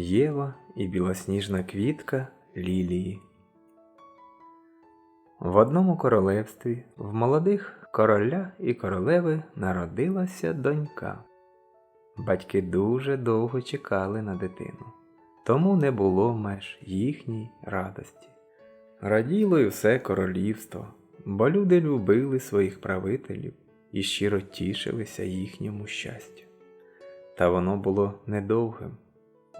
Єва і білосніжна квітка лілії. В одному королевстві в молодих короля і королеви народилася донька. Батьки дуже довго чекали на дитину, тому не було меж їхній радості. Раділо й все королівство, бо люди любили своїх правителів і щиро тішилися їхньому щастю. Та воно було недовгим.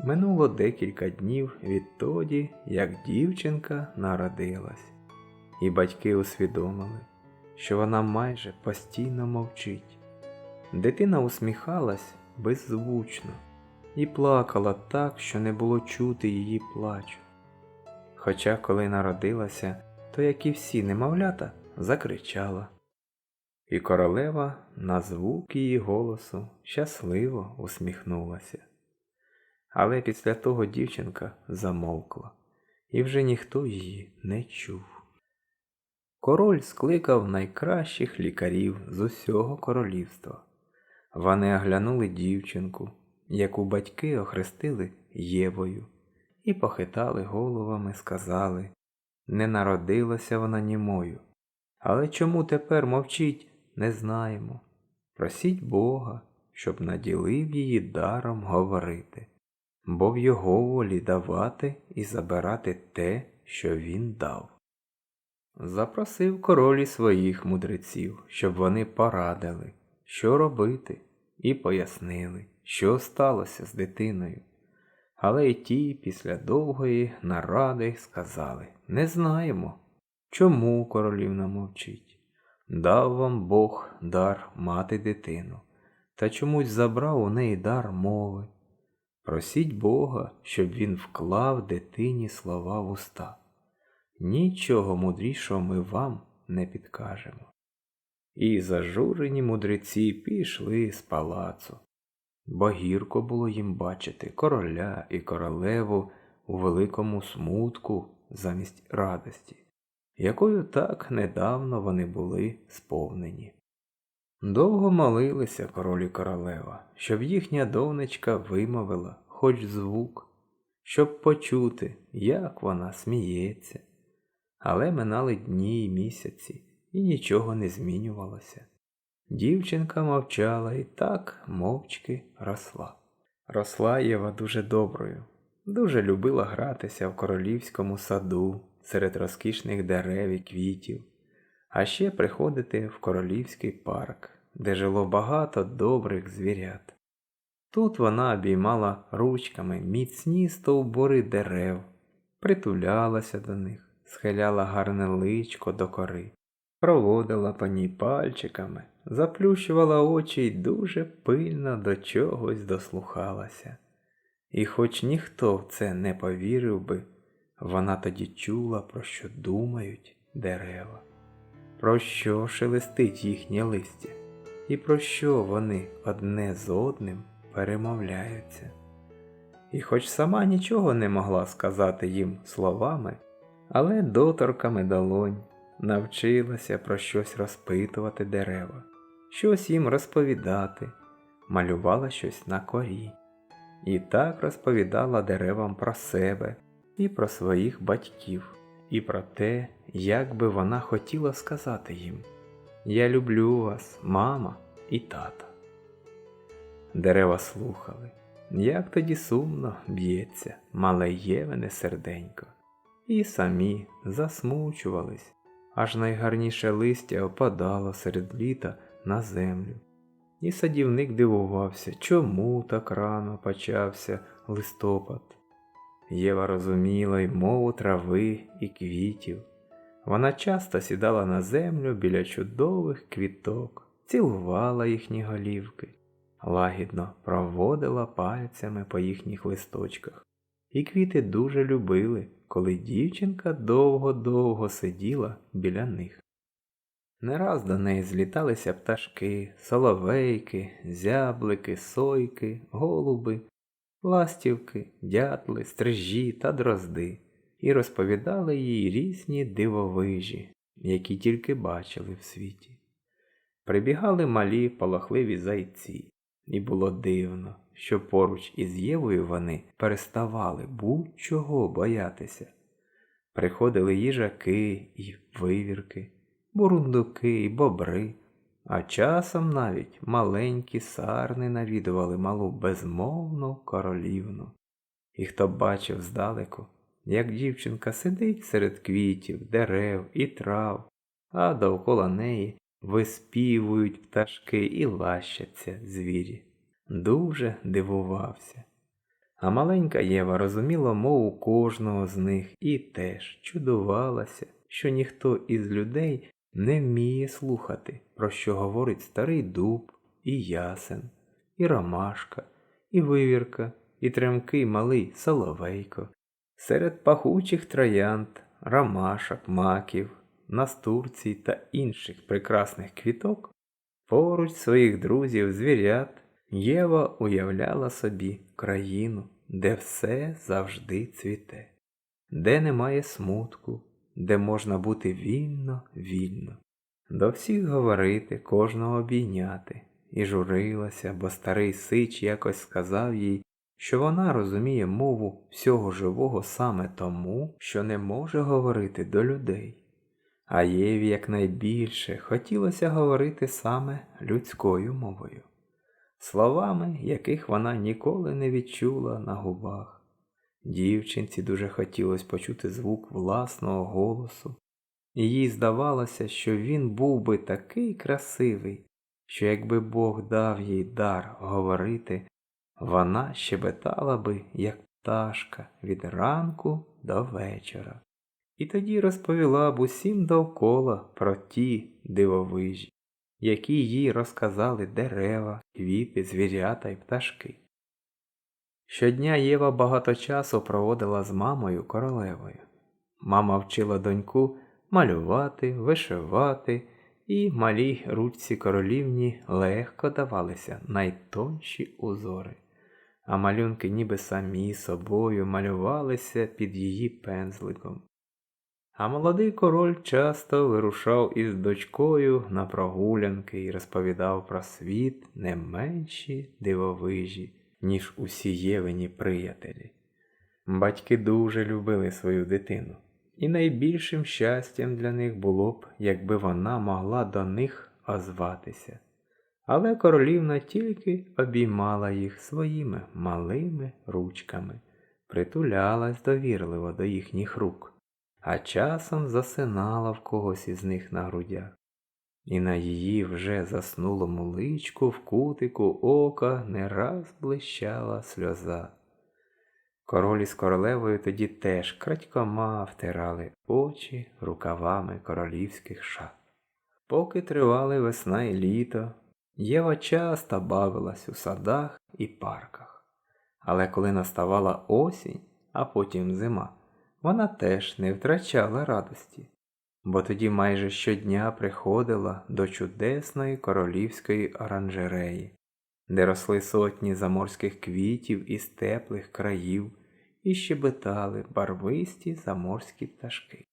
Минуло декілька днів відтоді, як дівчинка народилась, і батьки усвідомили, що вона майже постійно мовчить. Дитина усміхалась беззвучно і плакала так, що не було чути її плачу. Хоча, коли народилася, то, як і всі немовлята, закричала. І королева на звук її голосу щасливо усміхнулася. Але після того дівчинка замовкла, і вже ніхто її не чув. Король скликав найкращих лікарів з усього королівства. Вони оглянули дівчинку, яку батьки охрестили Євою, і похитали головами, сказали не народилася вона німою. Але чому тепер мовчить, не знаємо. Просіть Бога, щоб наділив її даром говорити бо в його волі давати і забирати те, що він дав. Запросив королі своїх мудреців, щоб вони порадили, що робити, і пояснили, що сталося з дитиною. Але й ті після довгої наради сказали не знаємо, чому королівна мовчить. Дав вам Бог дар мати дитину, та чомусь забрав у неї дар мови. Просіть Бога, щоб він вклав дитині слова в уста. Нічого мудрішого ми вам не підкажемо. І зажурені мудреці пішли з палацу, бо гірко було їм бачити короля і королеву у великому смутку замість радості, якою так недавно вони були сповнені. Довго молилися король і королева, щоб їхня донечка вимовила хоч звук, щоб почути, як вона сміється. Але минали дні й місяці, і нічого не змінювалося. Дівчинка мовчала і так мовчки росла. Росла Єва дуже доброю, дуже любила гратися в королівському саду серед розкішних дерев і квітів а ще приходити в королівський парк, де жило багато добрих звірят. Тут вона обіймала ручками міцні стовбури дерев, притулялася до них, схиляла гарне личко до кори, проводила по ній пальчиками, заплющувала очі й дуже пильно до чогось дослухалася. І хоч ніхто в це не повірив би, вона тоді чула, про що думають дерева про що шелестить їхнє листя, і про що вони одне з одним перемовляються. І хоч сама нічого не могла сказати їм словами, але доторками долонь навчилася про щось розпитувати дерева, щось їм розповідати, малювала щось на корі. І так розповідала деревам про себе і про своїх батьків і про те, як би вона хотіла сказати їм Я люблю вас, мама і тата. Дерева слухали, як тоді сумно б'ється мале Євене серденько, і самі засмучувались, аж найгарніше листя опадало серед літа на землю. І садівник дивувався, чому так рано почався листопад. Єва розуміла й мову трави і квітів. Вона часто сідала на землю біля чудових квіток, цілувала їхні голівки, лагідно проводила пальцями по їхніх листочках. І квіти дуже любили, коли дівчинка довго-довго сиділа біля них. Не раз до неї зліталися пташки, соловейки, зяблики, сойки, голуби ластівки, дятли, стрижі та дрозди, і розповідали їй різні дивовижі, які тільки бачили в світі. Прибігали малі полохливі зайці, І було дивно, що поруч із Євою вони переставали будь-чого боятися. Приходили їжаки і вивірки, бурундуки і бобри, а часом навіть маленькі сарни навідували малу безмовну королівну. І хто бачив здалеку, як дівчинка сидить серед квітів, дерев і трав, а довкола неї виспівують пташки і лащаться звірі. Дуже дивувався. А маленька Єва розуміла мову кожного з них і теж чудувалася, що ніхто із людей не вміє слухати, про що говорить старий дуб, і ясен, і ромашка, і вивірка, і тремкий малий соловейко. Серед пахучих троянд, ромашок, маків, настурцій та інших прекрасних квіток, поруч своїх друзів звірят, Єва уявляла собі країну, де все завжди цвіте, де немає смутку, де можна бути вільно, вільно, до всіх говорити, кожного обійняти, і журилася, бо старий сич якось сказав їй, що вона розуміє мову всього живого саме тому, що не може говорити до людей. А Єві якнайбільше хотілося говорити саме людською мовою, словами, яких вона ніколи не відчула на губах. Дівчинці дуже хотілося почути звук власного голосу, і їй здавалося, що він був би такий красивий, що якби Бог дав їй дар говорити, вона щебетала би, як пташка, від ранку до вечора. І тоді розповіла б усім довкола про ті дивовижі, які їй розказали дерева, квіти, звірята й пташки. Щодня Єва багато часу проводила з мамою королевою. Мама вчила доньку малювати, вишивати, і малій ручці королівні легко давалися найтонші узори, а малюнки ніби самі собою малювалися під її пензликом. А молодий король часто вирушав із дочкою на прогулянки і розповідав про світ не менші дивовижі ніж усі євені приятелі. Батьки дуже любили свою дитину, і найбільшим щастям для них було б, якби вона могла до них озватися. Але королівна тільки обіймала їх своїми малими ручками, притулялась довірливо до їхніх рук, а часом засинала в когось із них на грудях і на її вже заснулому личку в кутику ока не раз блищала сльоза. Король із королевою тоді теж крадькома втирали очі рукавами королівських шат. Поки тривали весна і літо, Єва часто бавилась у садах і парках. Але коли наставала осінь, а потім зима, вона теж не втрачала радості бо тоді майже щодня приходила до чудесної королівської оранжереї, де росли сотні заморських квітів із теплих країв і щебетали барвисті заморські пташки.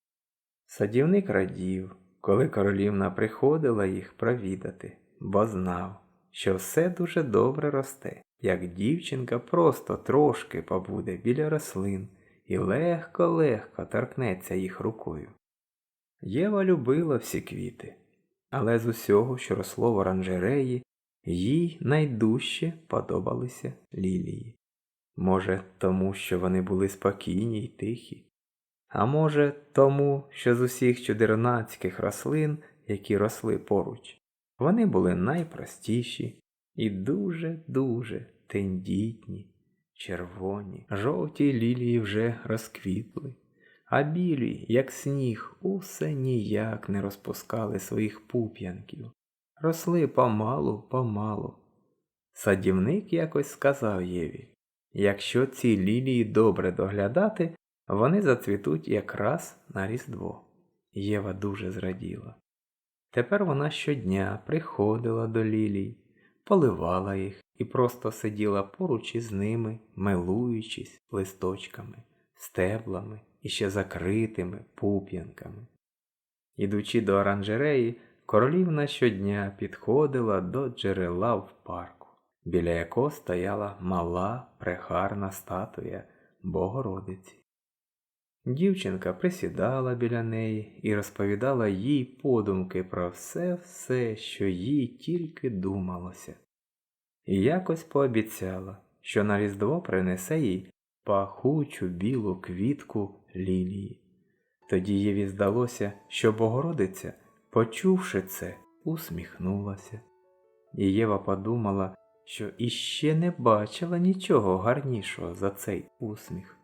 Садівник радів, коли королівна приходила їх провідати, бо знав, що все дуже добре росте, як дівчинка просто трошки побуде біля рослин і легко-легко торкнеться їх рукою. Єва любила всі квіти, але з усього, що росло в оранжереї, їй найдужче подобалися лілії. Може, тому, що вони були спокійні й тихі, а може, тому, що з усіх чудернацьких рослин, які росли поруч, вони були найпростіші і дуже-дуже тендітні, червоні, жовті лілії вже розквітли а білі, як сніг, усе ніяк не розпускали своїх пуп'янків, росли помалу, помалу. Садівник якось сказав Єві якщо ці лілії добре доглядати, вони зацвітуть якраз на Різдво. Єва дуже зраділа. Тепер вона щодня приходила до лілій, поливала їх і просто сиділа поруч із ними, милуючись листочками, стеблами і ще закритими пуп'янками. Ідучи до оранжереї, королівна щодня підходила до джерела в парку, біля якого стояла мала прехарна статуя Богородиці. Дівчинка присідала біля неї і розповідала їй подумки про все все, що їй тільки думалося, і якось пообіцяла, що на Різдво принесе їй пахучу білу квітку лілії. Тоді Єві здалося, що Богородиця, почувши це, усміхнулася. І Єва подумала, що іще не бачила нічого гарнішого за цей усміх.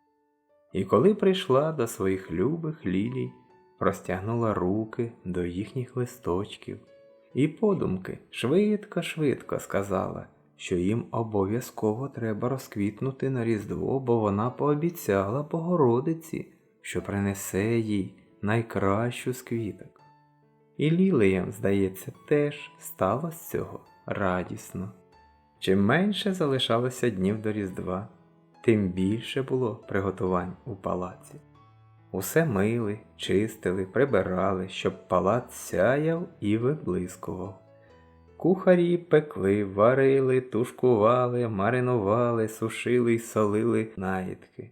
І коли прийшла до своїх любих лілій, простягнула руки до їхніх листочків, і подумки швидко-швидко сказала, що їм обов'язково треба розквітнути на Різдво, бо вона пообіцяла Богородиці, що принесе їй найкращу з квіток. І лілеям, здається, теж стало з цього радісно. Чим менше залишалося днів до Різдва, тим більше було приготувань у палаці. Усе мили, чистили, прибирали, щоб палац сяяв і виблискував. Кухарі пекли, варили, тушкували, маринували, сушили й солили наїдки.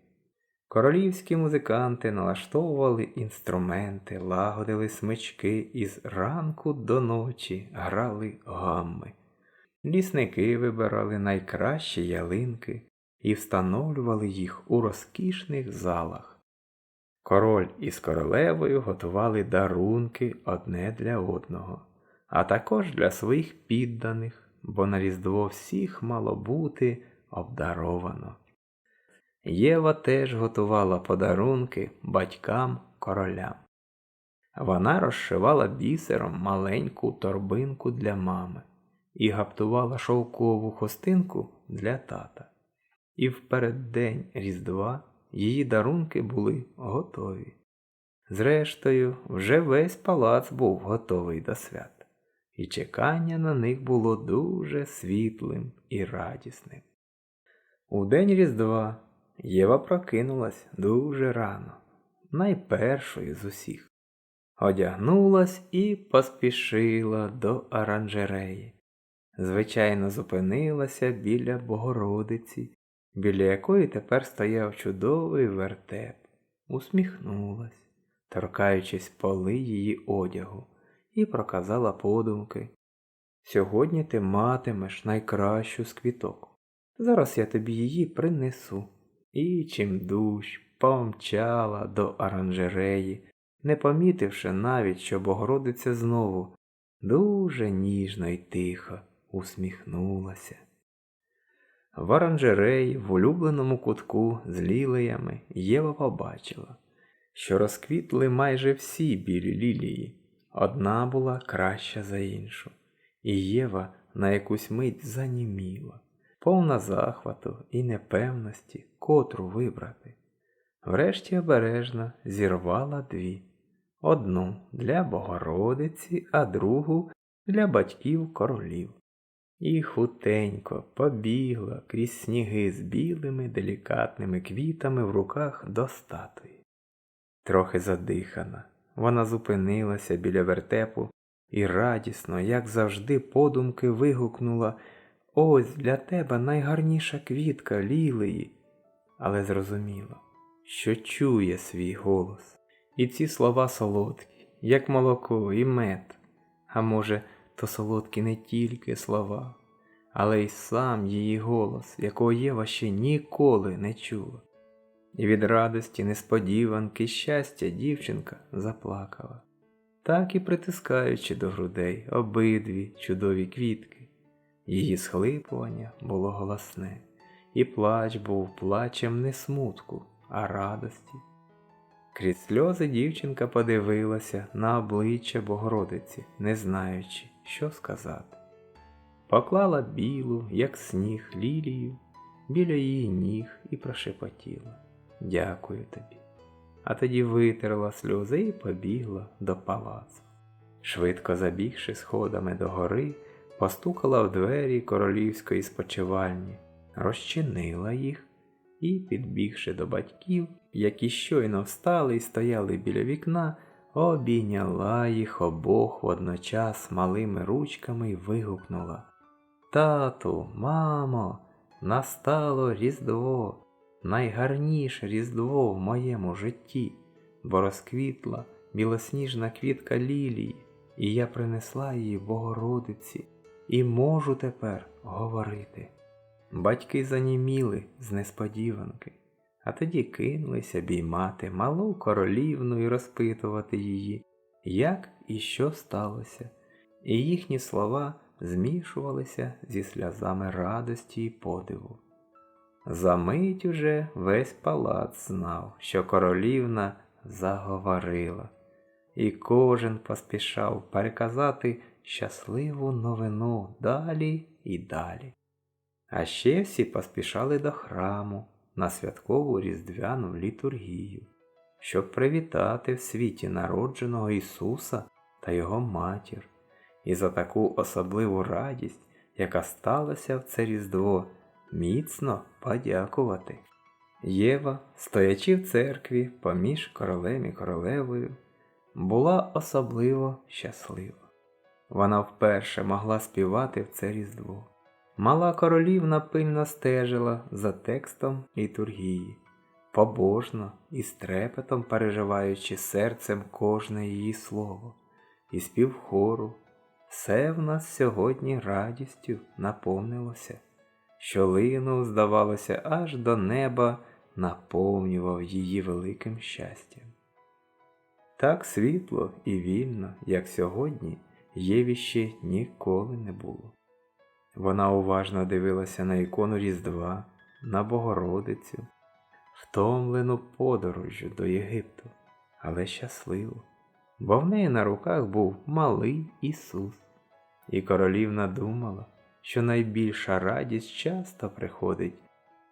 Королівські музиканти налаштовували інструменти, лагодили смички і з ранку до ночі грали гамми. Лісники вибирали найкращі ялинки і встановлювали їх у розкішних залах. Король із королевою готували дарунки одне для одного, а також для своїх підданих, бо на Різдво всіх мало бути обдаровано. Єва теж готувала подарунки батькам королям. Вона розшивала бісером маленьку торбинку для мами і гаптувала шовкову хостинку для тата. І в переддень Різдва її дарунки були готові. Зрештою, вже весь палац був готовий до свят, і чекання на них було дуже світлим і радісним. У день Різдва Єва прокинулась дуже рано, найпершою з усіх. Одягнулась і поспішила до оранжереї. Звичайно, зупинилася біля Богородиці, біля якої тепер стояв чудовий вертеп, усміхнулась, торкаючись поли її одягу, і проказала подумки. Сьогодні ти матимеш найкращу з квіток. Зараз я тобі її принесу. І чим дужч помчала до оранжереї, не помітивши навіть, що Богородиця знову дуже ніжно й тихо усміхнулася. В оранжереї, в улюбленому кутку з лілеями Єва побачила, що розквітли майже всі білі лілії, одна була краща за іншу, і Єва на якусь мить заніміла повна захвату і непевності, котру вибрати. Врешті обережно зірвала дві одну для Богородиці, а другу для батьків королів. І хутенько побігла крізь сніги з білими делікатними квітами в руках до статуї. Трохи задихана, вона зупинилася біля вертепу і радісно, як завжди, подумки вигукнула Ось для тебе найгарніша квітка лілеї, але зрозуміло, що чує свій голос, і ці слова солодкі, як молоко і мед, а може, то солодкі не тільки слова, але й сам її голос, якого Єва ще ніколи не чула. І від радості, несподіванки, щастя дівчинка заплакала, так і притискаючи до грудей обидві чудові квітки. Її схлипування було голосне, і плач був плачем не смутку, а радості. Крізь сльози дівчинка подивилася на обличчя Богородиці, не знаючи, що сказати. Поклала білу, як сніг, лілію біля її ніг і прошепотіла Дякую тобі. А тоді витерла сльози і побігла до палацу. Швидко забігши сходами до гори, постукала в двері королівської спочивальні, розчинила їх і, підбігши до батьків, які щойно встали і стояли біля вікна, обійняла їх обох водночас малими ручками і вигукнула Тату, мамо, настало Різдво, найгарніше Різдво в моєму житті, бо розквітла білосніжна квітка лілії, і я принесла її Богородиці, і можу тепер говорити. Батьки заніміли з несподіванки, а тоді кинулися біймати малу королівну і розпитувати її, як і що сталося, і їхні слова змішувалися зі сльозами радості і подиву. Замить уже весь палац знав, що королівна заговорила, і кожен поспішав переказати щасливу новину далі і далі. А ще всі поспішали до храму на святкову різдвяну літургію, щоб привітати в світі народженого Ісуса та Його матір, і за таку особливу радість, яка сталася в це Різдво, міцно подякувати. Єва, стоячи в церкві поміж королем і королевою, була особливо щаслива. Вона вперше могла співати в це Різдво. Мала королівна пильно стежила за текстом літургії, побожно і з трепетом переживаючи серцем кожне її слово, і спів хору. Все в нас сьогодні радістю наповнилося, що линув, здавалося, аж до неба наповнював її великим щастям. Так світло і вільно, як сьогодні, Єві ще ніколи не було. Вона уважно дивилася на ікону Різдва, на Богородицю, втомлену подорожжю до Єгипту, але щасливу, бо в неї на руках був малий Ісус, і королівна думала, що найбільша радість часто приходить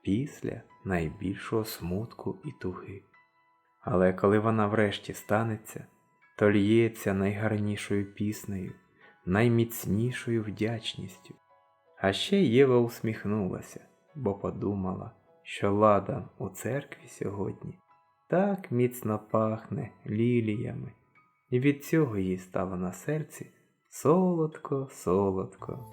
після найбільшого смутку і туги. Але коли вона врешті станеться, то лється найгарнішою піснею, найміцнішою вдячністю. А ще Єва усміхнулася, бо подумала, що ладан у церкві сьогодні так міцно пахне ліліями, і від цього їй стало на серці солодко, солодко.